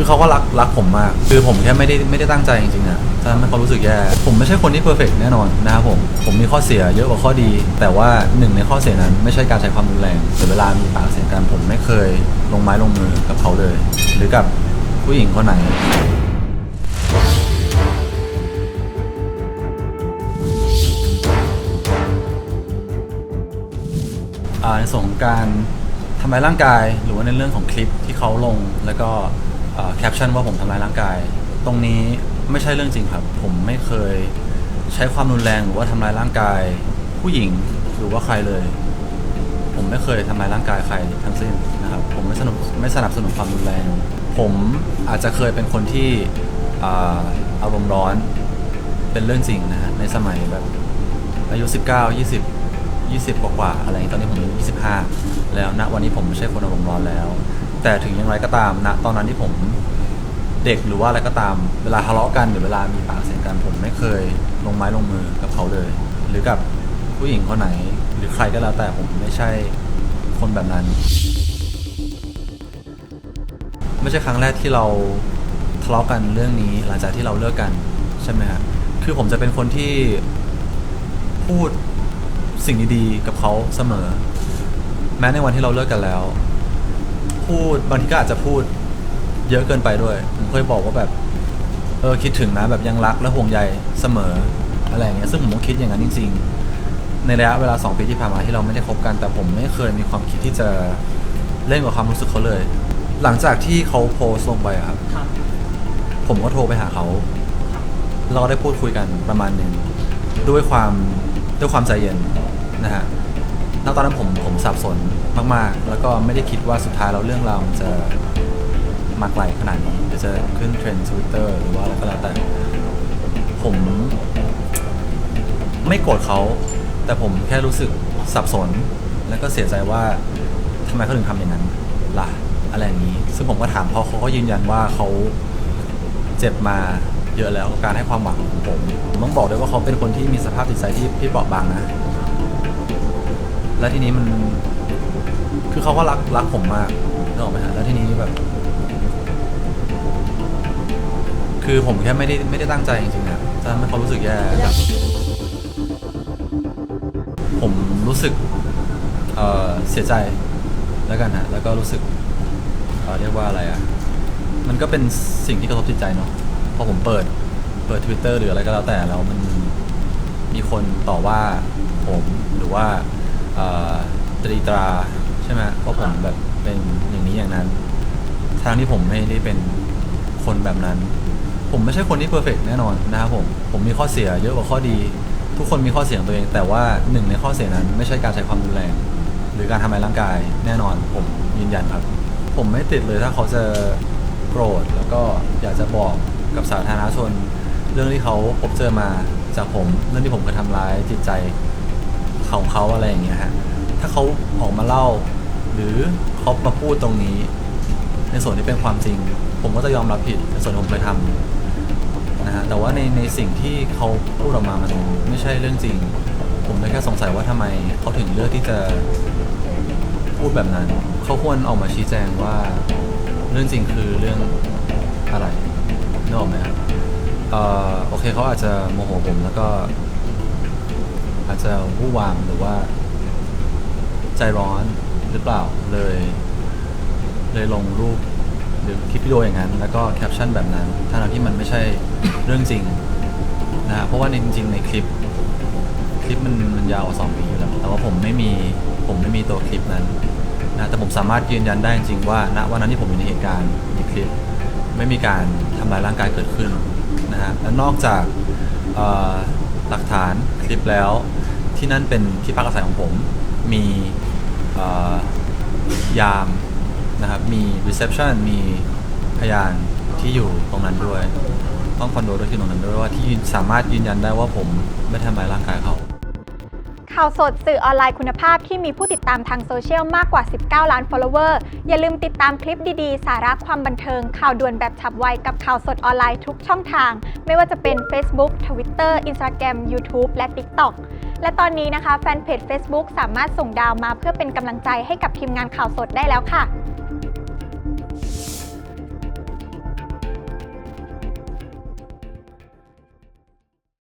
คือเขาก็รักรักผมมาก คือผมแค่ไม่ได้ไม่ได้ตั้งใจจริงๆอะจะทำให้เขารู้สึกแย่ ผมไม่ใช่คนที่เพอร์เฟกแน่นอนนะครับผม ผมมีข้อเสียเยอะกว่าข้อดี แต่ว่าหนึ่งในข้อเสียนั้นไม่ใช่การใช้ความรุนแรงหรือเวลามีปากเสียงกันผมไม่เคยลงไม้ลงมือกับเขาเลย หรือกับผู้หญิงคนไหนในส่วนของการทำร้ายร่างกายหรือว่าในเรื่องของคลิปที่เขาลงแล้วก็ แคปชั่นว่าผมทำร้ายร่างกาย ตรงนี้ไม่ใช่เรื่องจริงครับ ผมไม่เคยใช้ความรุนแรงหรือว่าทำร้ายร่างกาย ผู้หญิงหรือว่าใครเลย ผมไม่เคยทำร้ายร่างกายใครทั้งสิ้นนะครับผมไม่สนับไม่สนับสนุนความรุนแรง ผมอาจจะเคยเป็นคนที่อาอารมณ์ร้อนเป็นเรื่องจริงนะฮะในสมัยแบบอายุ 19 20 20 กว่ากว่าๆอะไรอย่างนี้ตอนนี้ผมอายุ25 แล้วณวันนี้ผมไม่ใช่คนอารมณ์ร้อนแล้ว แต่ถึงอย่างไรก็ตามณตอนนั้นที่ผมเด็กหรือว่าอะไรก็ตาม เวลาทะเลาะกันหรือเวลามีปากเสียงกันผมไม่เคยลงไม้ลงมือกับเขาเลย หรือกับผู้หญิงคนไหน หรือใครก็แล้วแต่ผมไม่ใช่คนแบบนั้น ไม่ใช่ครั้งแรกที่เราทะเลาะกันเรื่องนี้หลังจากที่เราเลิกกันใช่ไหมฮะคือผมจะเป็นคนที่พูดสิ่งดีๆกับเขาเสมอ แม้ในวันที่เราเลิกกันแล้ว พูดบางทีก็อาจจะพูด เยอะเกินไปด้วย ผมเคยบอกว่าแบบ เออคิดถึงนะแบบยังรักและห่วงใยเสมออะไรอย่างเงี้ยซึ่งผมก็คิดอย่างนั้นจริง ๆ ในระยะเวลาสองปีที่ผ่านมาที่เราไม่ได้คบกัน แต่ผมไม่เคยมีความคิดที่จะเล่นกับความรู้สึกเขาเลย หลังจากที่เขาโพสต์ลงไปอะครับ ครับผมก็โทรไปหาเขา เราก็ได้พูดคุยกันประมาณหนึ่งด้วยความด้วยความใจเย็นนะฮะ ณตอนนั้นผมผมสับสนมากๆ แล้วก็ไม่ได้คิดว่าสุดท้ายแล้วเรื่องราวมันจะมาไกลขนาดนี้จะขึ้นเทรนด์ทวิตเตอร์หรือว่าอะไรก็แล้วแต่ผมไม่โกรธเขา แต่ผมแค่รู้สึกสับสน แล้วก็เสียใจว่าทำไมเขาถึงทำอย่างนั้นล่ะอะไรอย่างนี้ ซึ่งผมก็ถามเขาเขาก็ยืนยันว่าเขาเจ็บมาเยอะแล้วการให้ความหวังของผมผม ต้องบอกด้วยว่าเขาเป็นคนที่มีสภาพจิตใจที่ที่เปราะบางนะ และทีนี้มัน คือเขาก็รักรักผมมากนึกออกไหมฮะแล้วทีนี้แบบ คือผมแค่ไม่ได้ไม่ได้ตั้งใจจริงๆอะจะทำให้เขารู้สึกแย่แบบผมรู้สึกเอ่อเสียใจแล้วกันฮะแล้วก็รู้สึกเอ่อเรียกว่าอะไรอะมันก็เป็นสิ่งที่กระทบจิตใจเนาะพอผมเปิดเปิด Twitter หรืออะไรก็แล้วแต่แล้วมันมีคนต่อว่าผมหรือว่า ตรีตราใช่ไหมว่าะผมแบบเป็นอย่างนี้อย่างนั้นทางที่ผมไม่ได้เป็นคนแบบนั้น ผมไม่ใช่คนที่เพอร์เฟกแน่นอนนะครับผมผมมีข้อเสียเยอะกว่าข้อดี ทุกคนมีข้อเสียของตัวเอง แต่ว่าหนึ่งในข้อเสียนั้น ไม่ใช่การใช้ความรุนแรง หรือการทำร้ายร่างกายแน่นอน ผมยืนยันครับ ผมไม่ติดเลยถ้าเขาจะโกรธแล้วก็อยากจะบอกกับสาธารณชน เรื่องที่เขาพบเจอมาจากผมเรื่องที่ผมเคยทำร้ายจิตใจ ของเขาอะไรอย่างเงี้ยฮะถ้าเขาออกมาเล่า หรือเขามาพูดตรงนี้ ในส่วนที่เป็นความจริง ผมก็จะยอมรับผิดในส่วนผมเคยทำนะฮะแต่ว่าในในสิ่งที่เขาพูดออกมามันไม่ใช่เรื่องจริง ผมเลยแค่สงสัยว่าทำไมเขาถึงเลือกที่จะพูดแบบนั้น เขาควรออกมาชี้แจงว่าเรื่องจริงคือเรื่องอะไรนึกออกไหมครับอ่อโอเคเขาอาจจะโมโหผมแล้วก็ อาจจะวู่วามหรือว่า ใจร้อนหรือเปล่าเลย เลยลงรูปหรือคลิปวิดีโออย่างนั้น แล้วก็แคปชั่นแบบนั้นทั้งที่มันไม่ใช่เรื่องจริงนะฮะเพราะว่าในจริง ๆ ในคลิป คลิปมันมันยาวกว่าสองปีอยู่แล้วแต่ว่าผมไม่มีผมไม่มีตัวคลิปนั้นนะแต่ผมสามารถยืนยันได้จริงๆว่าณวันนั้นที่ผมอยู่ในเหตุการณ์ในคลิป ไม่มีการทำร้ายร่างกายเกิดขึ้นนะฮะและนอกจากหลักฐานคลิปแล้ว ที่นั่นเป็นที่พักอาศัยของผม มียามนะครับ มี reception มีพยานที่อยู่ตรงนั้นด้วย ต้องคอนโดด้วยที่ตรงนั้นด้วยว่าที่สามารถยืนยันได้ว่าผมไม่ทำร้ายร่างกายเขา ข่าวสดสื่อออนไลน์คุณภาพที่มีผู้ติดตามทางโซเชียลมากกว่า 19 ล้าน follower อย่าลืมติดตามคลิปดีๆ สาระความบันเทิง ข่าวด่วนแบบฉับไวกับข่าวสดออนไลน์ทุกช่องทาง ไม่ว่าจะเป็น Facebook Twitter Instagram YouTube และ TikTok และตอนนี้นะคะแฟนเพจ Facebook สามารถส่งดาวมาเพื่อเป็นกำลังใจให้กับทีมงานข่าวสดได้แล้วค่ะ